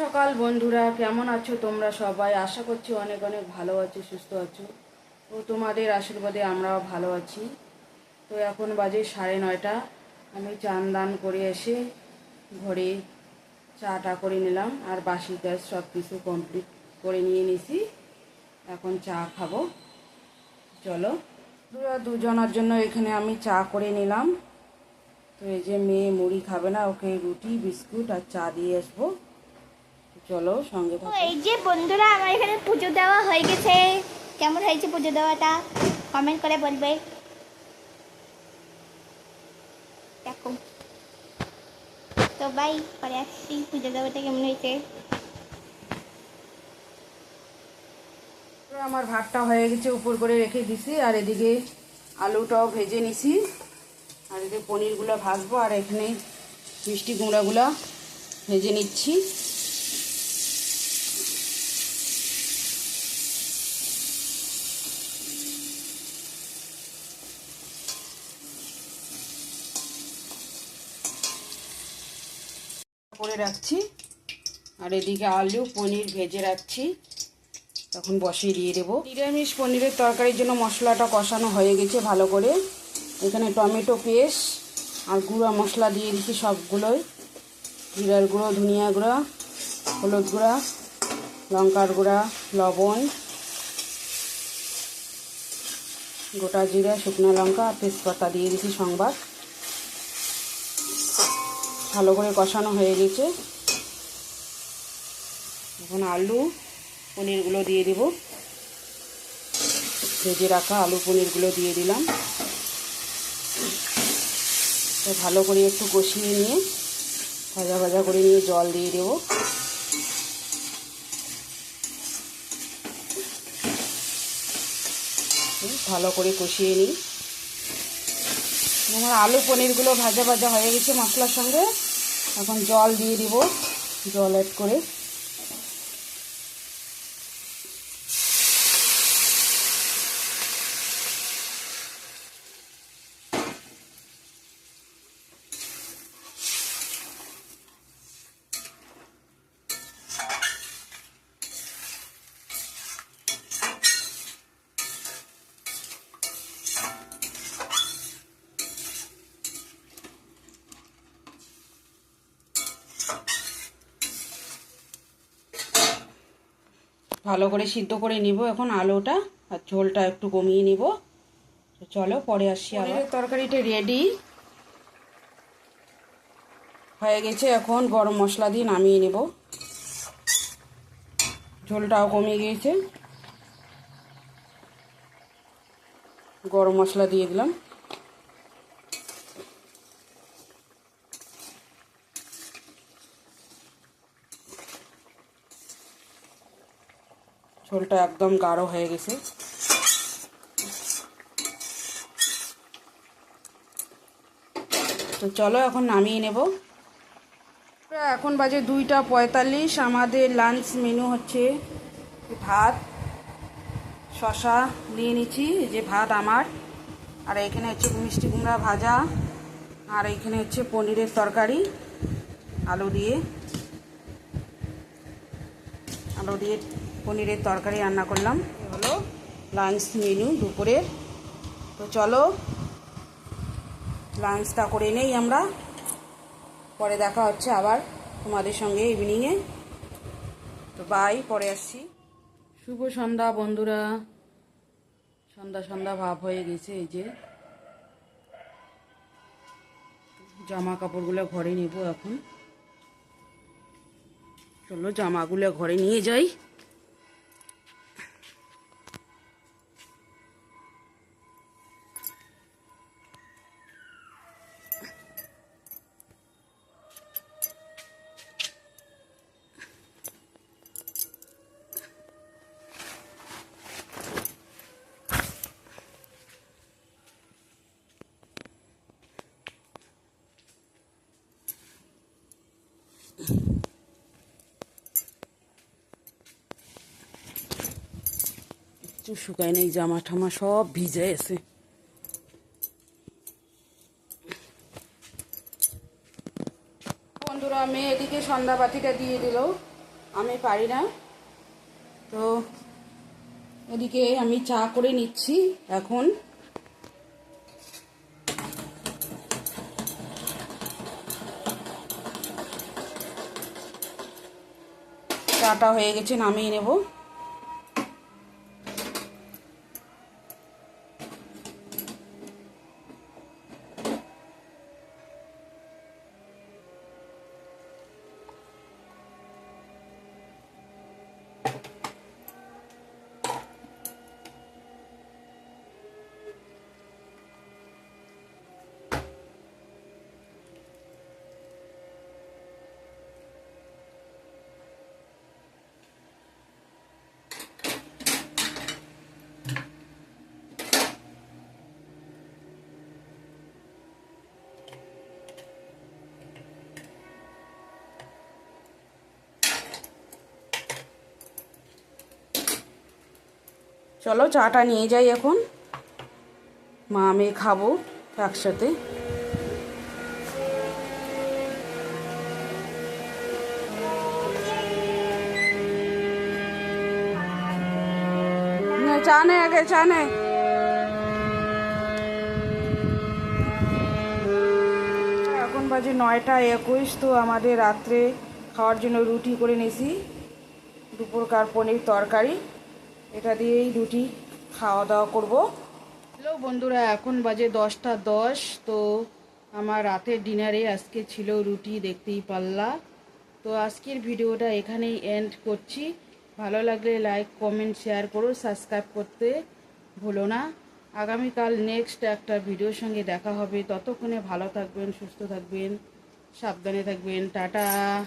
সকাল, বন্ধুরা। কেমন আছো তোমরা সবাই? আশা করছি অনেক অনেক ভালো আছো, সুস্থ আছো। তো তোমাদের আশীর্বাদে আমরাও ভালো আছি। তো এখন বাজে সাড়ে নয়টা। আমি চান দান করে এসে ঘরে চাটা করে নিলাম আর বাসি গ্যাস সব কিছু কমপ্লিট করে নিয়ে নিছি। এখন চা খাব। চলো। দুজনের জন্য এখানে আমি চা করে নিলাম। তো এই যে মেয়ে মুড়ি খাবে না, ওকে রুটি, বিস্কুট আর চা দিয়ে আসব। চলো সঙ্গে তো থাকো। এই যে বন্ধুরা আমার এখানে পুজো দেওয়া হয়ে গেছে। কেমন হয়েছে পুজো দেওয়াটা? কমেন্ট করে বলবে। দেখো। তো বাই পরে আসছি। পুজো দেওয়াটা কেমন হয়েছে? আমার ভাতটা হয়ে গেছে উপর করে রেখে দিছি। আর এদিকে আলুটাও ভেজে নিছি। আর এদিকে পনিরগুলো ভাজবো। আর এখানে মিষ্টি কুমড়াগুলো ভেজে নিচ্ছি। করে রাখছি। আর এদিকে আলু, পনির ভেজে রাখছি। তখন বসিয়ে দিয়ে দেবো। নিরামিষ পনিরের তরকারির জন্য মশলাটা কষানো হয়ে গেছে ভালো করে। এখানে টমেটো পেস্ট আর গুঁড়া মশলা দিয়ে দিচ্ছি সবগুলোই। জিরার গুঁড়ো, ধনিয়া গুঁড়া, হলুদ গুঁড়া, লঙ্কার গুঁড়া, লবণ। গোটা জিরা, শুকনো লঙ্কা আর তেজপাতা দিয়ে দিচ্ছি সংবাদ। ভালো করে কষানো হয়ে গেছে। এখন আলু, পনিরগুলো দিয়ে দেব। ভেজে রাখা আলু, পনিরগুলো দিয়ে দিলাম। তো ভালো করে একটু কষিয়ে নিয়ে ভাজা ভাজা করে নিয়ে জল দিয়ে দেব। ভালো করে কষিয়ে নিই। আমার আলু পনিরগুলো ভাজা ভাজা হয়ে গেছে মশলার সঙ্গে। এখন জল দিয়ে দিব, জল অ্যাড করে। ভালো করে সিদ্ধ করে নিব এখন আলুটা আর ঝোলটা একটু কমিয়ে নিব। তো চলো পরে আসছি আবার। তরকারিটা রেডি হয়ে গেছে এখন গরম মশলা দিয়ে নামিয়ে নেব। ঝোলটাও কমে গিয়েছে। গরম মশলা দিয়ে দিলাম। ঝোলটা একদম গাঢ় হয়ে গেছে। তো চলো এখন নামিয়ে নেব। এখন বাজে দুইটা পঁয়তাল্লিশ। আমাদের লাঞ্চ মেনু হচ্ছে ভাত শশা নিয়ে নিচ্ছি যে ভাত আমার। আর এখানে হচ্ছে মিষ্টি কুমড়া ভাজা। আর এখানে হচ্ছে পনিরের তরকারি, আলু দিয়ে। আলু দিয়ে পনিরের তরকারি রান্না করলাম। হলো লাঞ্চ মেনু দুপুরের। তো চলো লাঞ্চটা করে নেই আমরা। পরে দেখা হচ্ছে আবার তোমাদের সঙ্গে ইভিনিংয়ে তো বাই পরে আসছি। শুভ সন্ধ্যা বন্ধুরা। সন্ধ্যা সন্ধ্যা ভাব হয়ে গেছে এই যে। জামা কাপড়গুলো ঘরে নেব এখন। চলো, জামাগুলো ঘরে নিয়ে যাই। কিছু শুকায় নেই, জামা ঠামা সব ভিজে আছে বন্ধুরা, মেয়ে এদিকে সন্ধ্যাবাতিটা দিয়ে দিল। আমি পারি না। তো ওদিকে আমি চা করে নিচ্ছি এখন। চাটা হয়ে গেছে, নামিয়ে নেব। চলো চাটা নিয়ে যাই এখন। মা, আমি খাব একসাথে। চা আগে, চা এখন বাজে নয়টা একুশ, তো আমাদের রাত্রে খাওয়ার জন্য রুটি করে নিয়েছি দুপুরকার পনির তরকারি। এটা দিয়েই রুটি খাওয়া দাওয়া করব। হ্যালো বন্ধুরা, এখন বাজে দশটা দশ, তো আমার রাতের ডিনারে আজকে ছিল রুটি, দেখতেই পারলা। তো আজকের ভিডিওটা এখানেই এন্ড করছি। ভালো লাগলে লাইক কমেন্ট শেয়ার করো সাবস্ক্রাইব করতে ভুলো না। আগামীকাল নেক্সট একটা ভিডিওর সঙ্গে দেখা হবে। ততক্ষণে ভালো থাকবেন, সুস্থ থাকবেন, সাবধানে থাকবেন। টাটা।